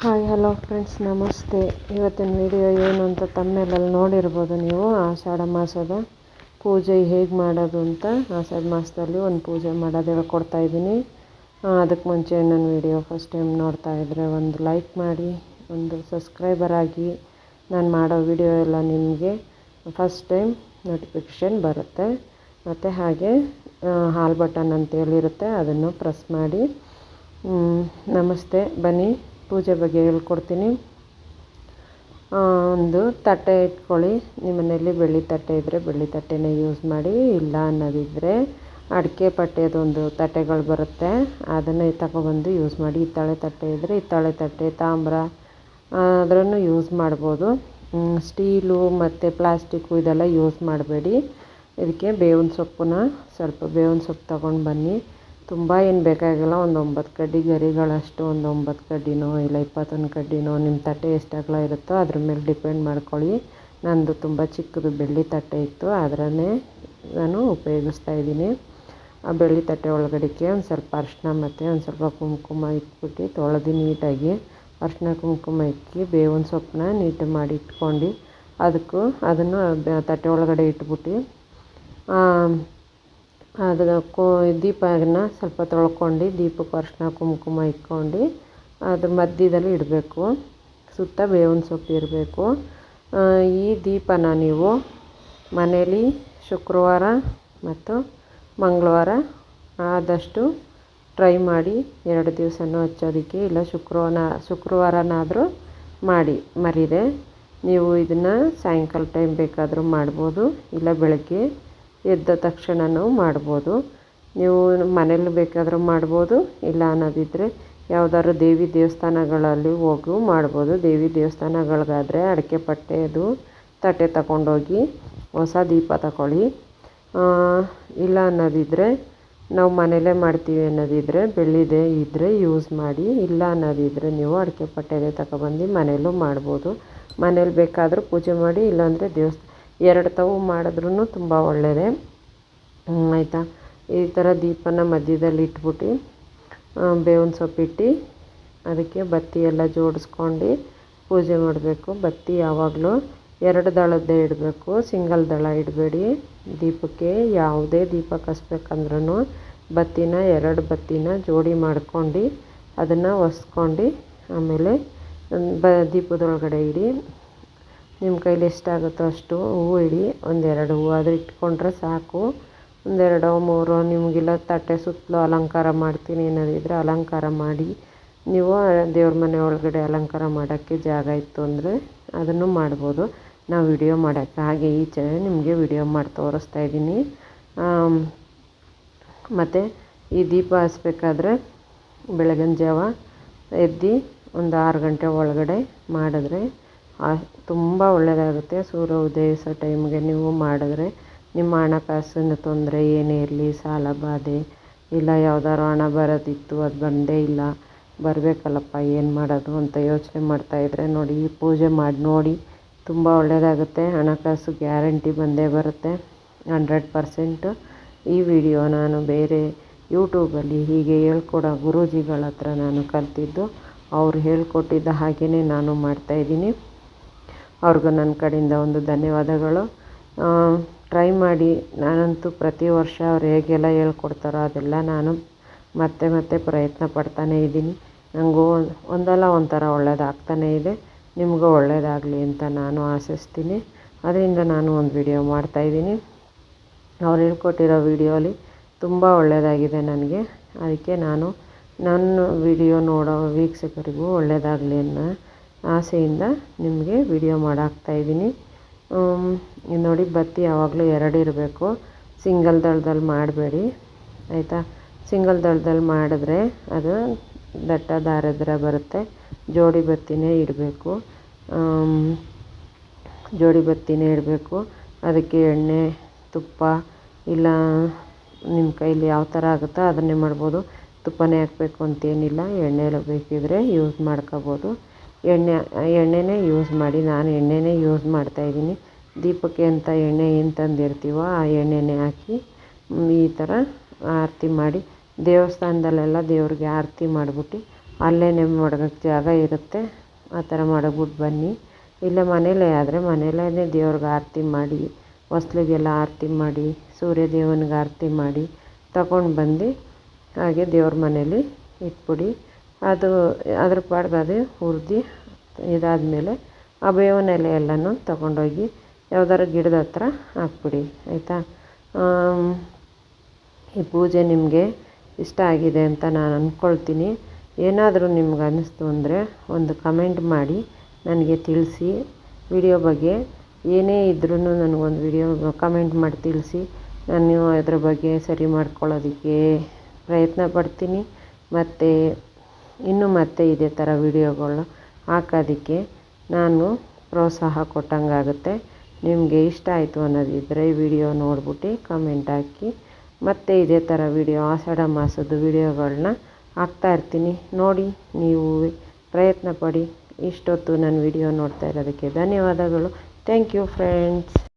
Hi, hello friends, ನಮಸ್ತೆ. ಇವತ್ತಿನ video ಏನು ಅಂತ ತಮ್ಮೆಲ್ಲ ನೋಡಿರ್ಬೋದು ನೀವು, ಆಷಾಢ ಮಾಸದ ಪೂಜೆ ಹೇಗೆ ಮಾಡೋದು ಅಂತ. ಆಷಾಢ ಮಾಸದಲ್ಲಿ ಒಂದು ಪೂಜೆ ಮಾಡೋದು ಹೇಳ್ಕೊಡ್ತಾ ಇದ್ದೀನಿ. ಅದಕ್ಕೆ ಮುಂಚೆ ನನ್ನ ವಿಡಿಯೋ ಫಸ್ಟ್ ಟೈಮ್ ನೋಡ್ತಾ ಇದ್ದರೆ ಒಂದು ಲೈಕ್ ಮಾಡಿ, ಒಂದು ಸಬ್ಸ್ಕ್ರೈಬರ್ ಆಗಿ ನಾನು ಮಾಡೋ ವಿಡಿಯೋ ಎಲ್ಲ ನಿಮಗೆ ಫಸ್ಟ್ ಟೈಮ್ ನೋಟಿಫಿಕೇಷನ್ ಬರುತ್ತೆ. ಮತ್ತು ಹಾಗೆ ಹಾಲ್ ಬಟನ್ ಅಂತೇಳಿರುತ್ತೆ, ಅದನ್ನು ಪ್ರೆಸ್ ಮಾಡಿ. ನಮಸ್ತೆ, ಬನ್ನಿ. ಪೂಜೆ ಬಗ್ಗೆ ಹೇಳ್ಕೊಡ್ತೀನಿ. ಒಂದು ತಟ್ಟೆ ಇಟ್ಕೊಳ್ಳಿ. ನಿಮ್ಮ ಮನೆಯಲ್ಲಿ ಬೆಳ್ಳಿ ತಟ್ಟೆ ಇದ್ದರೆ ಬೆಳ್ಳಿ ತಟ್ಟೆನೇ ಯೂಸ್ ಮಾಡಿ. ಇಲ್ಲ ಅನ್ನೋದಿದ್ದರೆ ಅಡಿಕೆ ಪಟ್ಟೆದೊಂದು ತಟ್ಟೆಗಳು ಬರುತ್ತೆ. ಅದನ್ನು ತಗೊಬಂದು ಯೂಸ್ ಮಾಡಿ. ಹಿತ್ತಾಳೆ ತಟ್ಟೆ ಇದ್ದರೆ ಹಿತ್ತಾಳೆ ತಟ್ಟೆ, ತಾಮ್ರ ಅದನ್ನು ಯೂಸ್ ಮಾಡ್ಬೋದು. ಸ್ಟೀಲು ಮತ್ತು ಪ್ಲಾಸ್ಟಿಕ್ಕು ಇದೆಲ್ಲ ಯೂಸ್ ಮಾಡಬೇಡಿ. ಇದಕ್ಕೆ ಬೇವಿನ ಸೊಪ್ಪನ್ನ ಸ್ವಲ್ಪ ಬೇವಿನ ಸೊಪ್ಪು ತಗೊಂಡು ಬನ್ನಿ. ತುಂಬ ಏನು ಬೇಕಾಗಿಲ್ಲ, ಒಂದು ಒಂಬತ್ತು ಕಡ್ಡಿ ಗರಿಗಳಷ್ಟು, ಒಂದು ಒಂಬತ್ತು ಕಡ್ಡಿನೋ ಇಲ್ಲ ಇಪ್ಪತ್ತೊಂದು ಕಡ್ಡಿನೋ ನಿಮ್ಮ ತಟ್ಟೆ ಎಷ್ಟು ಅಗಲ ಇರುತ್ತೋ ಅದ್ರ ಮೇಲೆ ಡಿಪೆಂಡ್ ಮಾಡ್ಕೊಳ್ಳಿ. ನಂದು ತುಂಬ ಚಿಕ್ಕದು ಬೆಳ್ಳಿ ತಟ್ಟೆ ಇತ್ತು ಅದರನ್ನೇ ನಾನು ಉಪಯೋಗಿಸ್ತಾ ಇದ್ದೀನಿ. ಆ ಬೆಳ್ಳಿ ತಟ್ಟೆ ಒಳಗಡೆಗೆ ಒಂದು ಸ್ವಲ್ಪ ಅರ್ಶಿನ ಮತ್ತು ಒಂದು ಸ್ವಲ್ಪ ಕುಂಕುಮ ಇಟ್ಬಿಟ್ಟು ತೊಳೆದು ನೀಟಾಗಿ ಅರ್ಶಿನ ಕುಂಕುಮ ಇಕ್ಕಿ ಬೇವಿನ ಸೊಪ್ಪನ್ನ ನೀಟ್ ಮಾಡಿ ಇಟ್ಕೊಂಡು ಅದಕ್ಕೂ ಅದನ್ನು ತಟ್ಟೆ ಒಳಗಡೆ ಇಟ್ಬಿಟ್ಟು ಅದು ಕೋ ದೀಪನ ಸ್ವಲ್ಪ ತೊಳ್ಕೊಂಡು ದೀಪಕ್ಕೆ ಅರ್ಶಿನ ಕುಂಕುಮ ಇಟ್ಕೊಂಡು ಅದ್ರ ಮಧ್ಯದಲ್ಲಿ ಇಡಬೇಕು. ಸುತ್ತ ಬೇವಿನ ಸೊಪ್ಪು ಇರಬೇಕು. ಈ ದೀಪನ ನೀವು ಮನೇಲಿ ಶುಕ್ರವಾರ ಮತ್ತು ಮಂಗಳವಾರ ಆದಷ್ಟು ಟ್ರೈ ಮಾಡಿ, ಎರಡು ದಿವಸನೂ ಹಚ್ಚೋದಕ್ಕೆ ಇಲ್ಲ ಶುಕ್ರವಾರ, ಶುಕ್ರವಾರನಾದರೂ ಮಾಡಿ ಮರೀದೆ ನೀವು ಇದನ್ನು ಸಾಯಂಕಾಲ ಟೈಮ್ ಬೇಕಾದರೂ ಮಾಡ್ಬೋದು, ಇಲ್ಲ ಬೆಳಗ್ಗೆ. ಎದ್ದ ತಕ್ಷಣವೂ ಮಾಡ್ಬೋದು. ನೀವು ಮನೇಲಿ ಬೇಕಾದರೂ ಮಾಡ್ಬೋದು, ಇಲ್ಲ ಅನ್ನೋದಿದ್ದರೆ ಯಾವ್ದಾದ್ರು ದೇವಿ ದೇವಸ್ಥಾನಗಳಲ್ಲಿ ಹೋಗಿ ಮಾಡ್ಬೋದು. ದೇವಿ ದೇವಸ್ಥಾನಗಳಿಗಾದರೆ ಅಡಿಕೆ ಪಟ್ಟೆದು ತಟ್ಟೆ ತಗೊಂಡೋಗಿ ಹೊಸ ದೀಪ ತಗೊಳ್ಳಿ ಇಲ್ಲ ಅನ್ನೋದಿದ್ದರೆ ನಾವು ಮನೇಲೇ ಮಾಡ್ತೀವಿ ಅನ್ನೋದಿದ್ದರೆ ಬೆಳ್ಳಿದೆ ಇದ್ದರೆ ಯೂಸ್ ಮಾಡಿ, ಇಲ್ಲ ಅನ್ನೋದಿದ್ದರೆ ನೀವು ಅಡಿಕೆ ಪಟ್ಟೆದೇ ತಗೊಬಂದು ಮನೇಲೂ ಮಾಡ್ಬೋದು. ಮನೇಲಿ ಬೇಕಾದರೂ ಪೂಜೆ ಮಾಡಿ, ಇಲ್ಲಾಂದರೆ ದೇವಸ್ಥಾನ ಎರಡು ತವು ಮಾಡಿದ್ರೂ ತುಂಬ ಒಳ್ಳೆಯದೇ ಆಯಿತಾ? ಈ ಥರ ದೀಪನ ಮಧ್ಯದಲ್ಲಿ ಇಟ್ಬಿಟ್ಟು ಬೇವಿನ ಸೊಪ್ಪಿಟ್ಟು ಅದಕ್ಕೆ ಬತ್ತಿ ಎಲ್ಲ ಜೋಡಿಸ್ಕೊಂಡು ಪೂಜೆ ಮಾಡಬೇಕು. ಬತ್ತಿ ಯಾವಾಗಲೂ ಎರಡು ದಳದ್ದೇ ಇಡಬೇಕು. ಸಿಂಗಲ್ ದಳ ಇಡಬೇಡಿ. ದೀಪಕ್ಕೆ ಯಾವುದೇ ದೀಪ ಕಸ್ಬೇಕಂದ್ರೂ ಬತ್ತಿನ ಎರಡು ಬತ್ತಿನ ಜೋಡಿ ಮಾಡ್ಕೊಂಡು ಅದನ್ನು ಒಸ್ಕೊಂಡು ಆಮೇಲೆ ಬ, ದೀಪದೊಳಗಡೆ ಇಡಿ. ನಿಮ್ಮ ಕೈಲಿ ಎಷ್ಟಾಗುತ್ತೋ ಅಷ್ಟು ಹೂವು ಇಡಿ, ಒಂದೆರಡು ಹೂವು ಆದರೂ ಇಟ್ಕೊಂಡ್ರೆ ಸಾಕು. ಒಂದೆರಡು ಮೂರು ನಿಮಗೆಲ್ಲ ತಟ್ಟೆ ಸುತ್ತಲೂ ಅಲಂಕಾರ ಮಾಡ್ತೀನಿ ಅನ್ನೋದಿದ್ದರೆ ಅಲಂಕಾರ ಮಾಡಿ, ನೀವು ದೇವ್ರ ಮನೆ ಒಳಗಡೆ ಅಲಂಕಾರ ಮಾಡೋಕ್ಕೆ ಜಾಗ ಇತ್ತು ಅಂದರೆ ಅದನ್ನು ಮಾಡ್ಬೋದು. ನಾವು ವಿಡಿಯೋ ಮಾಡೋಕ್ಕೆ ಹಾಗೆ ಈಚೆ ನಿಮಗೆ ವಿಡಿಯೋ ಮಾಡಿ ತೋರಿಸ್ತಾ ಇದ್ದೀನಿ. ಮತ್ತು ಈ ದೀಪ ಹಚ್ಬೇಕಾದ್ರೆ ಬೆಳಗಿನ ಜಾವ ಎದ್ದು ಒಂದು ಆರು ಗಂಟೆ ಒಳಗಡೆ ಮಾಡಿದ್ರೆ ತುಂಬ ಒಳ್ಳೆಯದಾಗುತ್ತೆ ಸೂರ್ಯ ಉದಯಿಸೋ ಟೈಮ್ಗೆ ನೀವು ಮಾಡಿದ್ರೆ ನಿಮ್ಮ ಹಣಕಾಸಿನ ತೊಂದರೆ ಏನೇ ಇರಲಿ, ಸಾಲ ಬಾಧೆ ಇಲ್ಲ, ಯಾವ್ದಾದ್ರು ಹಣ ಬರೋದಿತ್ತು, ಅದು ಬಂದೇ ಇಲ್ಲ, ಬರಬೇಕಲ್ಲಪ್ಪ, ಏನು ಮಾಡೋದು ಅಂತ ಯೋಚನೆ ಮಾಡ್ತಾಯಿದ್ರೆ ನೋಡಿ, ಈ ಪೂಜೆ ಮಾಡಿ ನೋಡಿ, ತುಂಬ ಒಳ್ಳೆಯದಾಗುತ್ತೆ ಹಣಕಾಸು ಗ್ಯಾರಂಟಿ ಬಂದೇ ಬರುತ್ತೆ. Hundred percent. ಈ ವಿಡಿಯೋ ನಾನು ಬೇರೆ ಯೂಟ್ಯೂಬಲ್ಲಿ ಹೀಗೆ ಹೇಳ್ಕೊಡೋ ಗುರೂಜಿಗಳ ಹತ್ರ ನಾನು ಕಲಿತಿದ್ದು, ಅವ್ರು ಹೇಳ್ಕೊಟ್ಟಿದ್ದ ಹಾಗೆಯೇ ನಾನು ಮಾಡ್ತಾಯಿದ್ದೀನಿ ಅವ್ರಿಗೂ ನನ್ನ ಕಡೆಯಿಂದ ಒಂದು ಧನ್ಯವಾದಗಳು. ಟ್ರೈ ಮಾಡಿ. ನಾನಂತೂ ಪ್ರತಿ ವರ್ಷ ಅವ್ರು ಹೇಗೆಲ್ಲ ಹೇಳ್ಕೊಡ್ತಾರೋ ಅದೆಲ್ಲ ನಾನು ಮತ್ತೆ ಮತ್ತೆ ಪ್ರಯತ್ನ ಪಡ್ತಾನೇ ಇದ್ದೀನಿ. ನನಗೂ ಒಂದಲ್ಲ ಒಂಥರ ಒಳ್ಳೆಯದಾಗ್ತಾನೇ ಇದೆ. ನಿಮಗೂ ಒಳ್ಳೆಯದಾಗಲಿ ಅಂತ ನಾನು ಆಶಿಸ್ತೀನಿ. ಅದರಿಂದ ನಾನು ಒಂದು ವಿಡಿಯೋ ಮಾಡ್ತಾಯಿದ್ದೀನಿ ಅವ್ರು ಹೇಳ್ಕೊಟ್ಟಿರೋ ವಿಡಿಯೋಲಿ ತುಂಬ ಒಳ್ಳೆಯದಾಗಿದೆ ನನಗೆ. ಅದಕ್ಕೆ ನಾನು ನನ್ನ ವಿಡಿಯೋ ನೋಡೋ ವೀಕ್ಷಕರಿಗೂ ಒಳ್ಳೆಯದಾಗಲಿ ಅನ್ನೋ ಆಸೆಯಿಂದ ನಿಮಗೆ ವಿಡಿಯೋ ಮಾಡಾಕ್ತಾಯಿದ್ದೀನಿ ನೋಡಿ ಬತ್ತಿ ಯಾವಾಗಲೂ ಎರಡು ಇರಬೇಕು. ಸಿಂಗಲ್ ದಳದಲ್ಲಿ ಮಾಡಬೇಡಿ. ಆಯಿತಾ? ಸಿಂಗಲ್ ದಳದಲ್ಲಿ ಮಾಡಿದ್ರೆ ಅದು ದಟ್ಟ ದಾರದ್ರ ಬರುತ್ತೆ. ಜೋಡಿ ಬತ್ತಿನೇ ಇಡಬೇಕು. ಜೋಡಿ ಬತ್ತಿನೇ ಇಡಬೇಕು. ಅದಕ್ಕೆ ಎಣ್ಣೆ, ತುಪ್ಪ, ಇಲ್ಲ ನಿಮ್ಮ ಕೈಲಿ ಯಾವ ಥರ ಆಗುತ್ತೋ ಅದನ್ನೇ ಮಾಡ್ಬೋದು. ತುಪ್ಪನೇ ಹಾಕಬೇಕು ಅಂತೇನಿಲ್ಲ ಎಣ್ಣೆ ಬೇಕಿದ್ದರೆ ಯೂಸ್ ಮಾಡ್ಕೋಬೋದು. ಎಣ್ಣೆ, ಎಣ್ಣೆನೇ ಯೂಸ್ ಮಾಡಿ, ನಾನು ಎಣ್ಣೆನೇ ಯೂಸ್ ಮಾಡ್ತಾಯಿದ್ದೀನಿ ದೀಪಕ್ಕೆ ಅಂತ ಎಣ್ಣೆ ಏನು ತಂದಿರ್ತೀವೋ ಆ ಎಣ್ಣೆನೇ ಹಾಕಿ ಈ ಥರ ಆರತಿ ಮಾಡಿ, ದೇವಸ್ಥಾನದಲ್ಲೆಲ್ಲ ದೇವ್ರಿಗೆ ಆರತಿ ಮಾಡಿಬಿಟ್ಟು, ಅಲ್ಲೇ ಮಡಗಕ್ಕೆ ಜಾಗ ಇರುತ್ತೆ, ಆ ಥರ ಮಡಗ್ಬಿಟ್ಟು ಬನ್ನಿ. ಇಲ್ಲ ಮನೇಲೇ ಆದರೆ ಮನೇಲೇ ದೇವ್ರಿಗೆ ಆರತಿ ಮಾಡಿ, ಹೊಸ್ಲಿಗೆಲ್ಲ ಆರತಿ ಮಾಡಿ ಸೂರ್ಯ ದೇವನಿಗೆ ಆರತಿ ಮಾಡಿ ತಗೊಂಡು ಬಂದು, ಹಾಗೆ ದೇವ್ರ ಮನೇಲಿ ಇಟ್ಬಿಡಿ. ಅದು ಅದ್ರ ಪಾಡ್ಗೆ ಅದು ಹುರಿದು ಇದಾದಮೇಲೆ ಆ ಬೇವಿನ ಎಲೆ ಎಲ್ಲನೂ ತಗೊಂಡೋಗಿ ಯಾವ್ದಾದ್ರು ಗಿಡದ ಹತ್ರ ಹಾಕ್ಬಿಡಿ, ಆಯಿತಾ? ಈ ಪೂಜೆ ನಿಮಗೆ ಇಷ್ಟ ಆಗಿದೆ ಅಂತ ನಾನು ಅಂದ್ಕೊಳ್ತೀನಿ ಏನಾದರೂ ನಿಮ್ಗೆ ಅನ್ನಿಸ್ತು ಅಂದರೆ ಒಂದು ಕಮೆಂಟ್ ಮಾಡಿ, ನನಗೆ ತಿಳಿಸಿ. ವಿಡಿಯೋ ಬಗ್ಗೆ ಏನೇ ಇದ್ರೂ ನನಗೊಂದು ವಿಡಿಯೋ ಕಮೆಂಟ್ ಮಾಡಿ ತಿಳಿಸಿ. ನಾನು ಅದ್ರ ಬಗ್ಗೆ ಸರಿ ಮಾಡ್ಕೊಳ್ಳೋದಕ್ಕೆ ಪ್ರಯತ್ನ ಪಡ್ತೀನಿ. ಮತ್ತು ಇನ್ನೂ ಮತ್ತೆ ಇದೇ ಥರ ವಿಡಿಯೋಗಳು ಹಾಕೋದಕ್ಕೆ ನಾನು ಪ್ರೋತ್ಸಾಹ ಕೊಟ್ಟಂಗಾಗುತ್ತೆ. ನಿಮಗೆ ಇಷ್ಟ ಆಯಿತು ಅನ್ನೋದಿದ್ದರೆ ಈ ವಿಡಿಯೋ ನೋಡ್ಬಿಟ್ಟು ಕಮೆಂಟ್ ಹಾಕಿ. ಮತ್ತೆ ಇದೇ ಥರ ವಿಡಿಯೋ ಆಷಾಢ ಮಾಸದ ವಿಡಿಯೋಗಳನ್ನ ಹಾಕ್ತಾಯಿರ್ತೀನಿ ನೋಡಿ, ನೀವು ಪ್ರಯತ್ನ ಪಡಿ ಇಷ್ಟೊತ್ತು ನನ್ನ ವಿಡಿಯೋ ನೋಡ್ತಾ ಇರೋದಕ್ಕೆ ಧನ್ಯವಾದಗಳು. Thank you friends